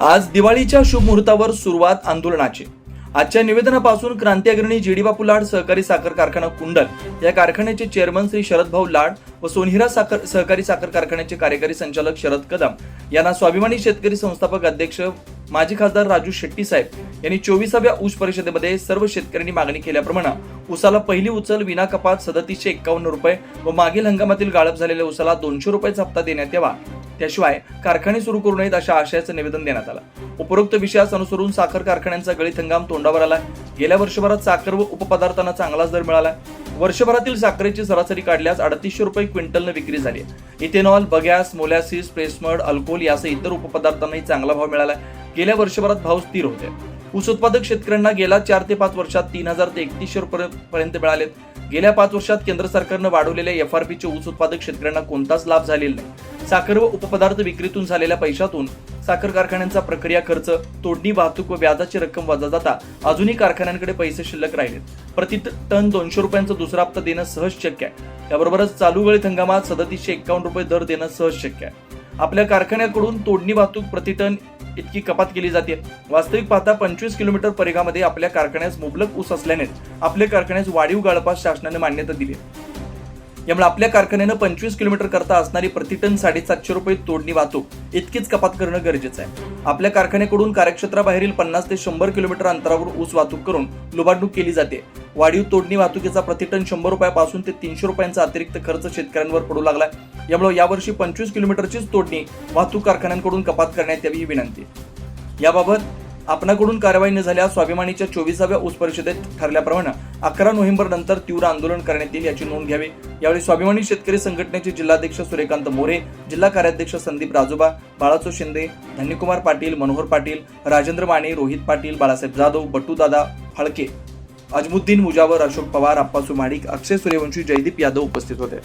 आज दिवाळीच्या शुभ मुहूर्तावर सुरुवात आंदोलनाची. आजच्या निवेदनापासून क्रांती अग्रणी जीडी लाड सहकारी साखर कारखाना कुंडल या कारखान्याचे चेअरमन श्री शरद भाऊ लाड व सोनहिरा साखर सहकारी साखर कारखान्याचे कार्यकारी संचालक शरद कदम यांना स्वाभिमानी शेतकरी संस्थापक अध्यक्ष माजी खासदार राजू शेट्टी साहेब यांनी चोवीसाव्या ऊस परिषदेमध्ये सर्व शेतकऱ्यांनी मागणी केल्याप्रमाणे उसाला पहिली उचल विना कपात सदतीसशे एक्कावन्न रुपये व मागील हंगामातील गाळप झालेल्या उसाला दोनशे रुपयाचा हप्ता देण्यात यावा. त्याशिवाय कारखाने सुरू करू नयेत अशा आशयाचं निवेदन देण्यात आलं. उपरोक्त विषयास अनुसरून साखर कारखान्यांचा गळीत हंगाम तोंडावर आला गेल्या वर्षभरात साखर व उपपदार्थांना चांगलाच दर मिळाला वर्षभरातील साखरेची सरासरी काढल्यास अडतीसशे रुपये क्विंटलनं विक्री झाली ethanol bagasse molasses pressmud alcohol यासह इतर उपपदार्थांनाही चांगला भाव मिळाला गेल्या वर्षभरात भाव स्थिर होते ऊस उत्पादक शेतकऱ्यांना गेल्या चार ते पाच वर्षात तीन हजार ते एकतीसशे रुपये पर्यंत मिळालेत. गेल्या पाच वर्षात केंद्र सरकारनं वाढवलेल्या एफ आर पीचे ऊस उत्पादक शेतकऱ्यांना कोणताच लाभ झालेला नाही. साखर व उपपदार्थ विक्रीतून झालेल्या पैशातून साखर कारखान्यांचा प्रक्रिया खर्च तोडणी वाहतूक व व्याजाची रक्कम वजा जाता अजूनही कारखान्यांकडे पैसे शिल्लक राहिलेत. प्रति टन दोनशे रुपयांचा दुसरा हप्ता देणं सहज शक्य आहे. त्याबरोबरच चालू वेळेत हंगामात सदतीसशे एक्कावन्न रुपये दर देणं सहज शक्य आहे. आपल्या कारखान्याकडून तोडणी वाहतूक प्रति टन इतकी कपात केली जाते. वास्तविक पाहता पंचवीस किलोमीटर परिघामध्ये आपल्या कारखान्यास मुबलक ऊस असल्याने आपल्या कारखान्यास वाढीव गाळपास शासनाने मान्यता दिली. यामुळे आपल्या कारखान्यानं पंचवीस किलोमीटर करता असणारी प्रतिटन साडेसातशे रुपये तोडणी वाहतूक इतकीच कपात करणं गरजेचं आहे. आपल्या कारखान्याकडून कार्यक्षेत्राबाहेरील पन्नास ते शंभर किलोमीटर अंतरावर ऊस वाहतूक करून लुबाडणूक केली जाते. वाढीव तोडणी वाहतुकीचा प्रतिटन शंभर रुपयापासून ते तीनशे रुपयांचा अतिरिक्त खर्च शेतकऱ्यांवर पडू लागला यामुळे यावर्षी पंचवीस किलोमीटरचीच तोडणी वाहतूक कारखान्यांकडून कपात करण्यात यावी ही विनंती. याबाबत आपणाकडून कारवाई न झाल्यास स्वाभिमानीच्या चोवीसाव्या ऊस परिषदेत ठरल्याप्रमाणे अकरा नोव्हेंबर नंतर तीव्र आंदोलन करण्यात येईल याची नोंद घ्यावी. यावेळी स्वाभिमानी शेतकरी संघटनेचे जिल्हाध्यक्ष सूर्यकांत मोरे जिल्हा कार्याध्यक्ष संदीप राजोबा बाळाचो शिंदे धन्यकुमार पाटील मनोहर पाटील राजेंद्र माने रोहित पाटील बाळासाहेब जाधव बट्टूदादा फाळके अजमुद्दीन मुजावर अशोक पवार अप्पासू माडिक अक्षय सूर्यवंशी जयदीप यादव उपस्थित होते.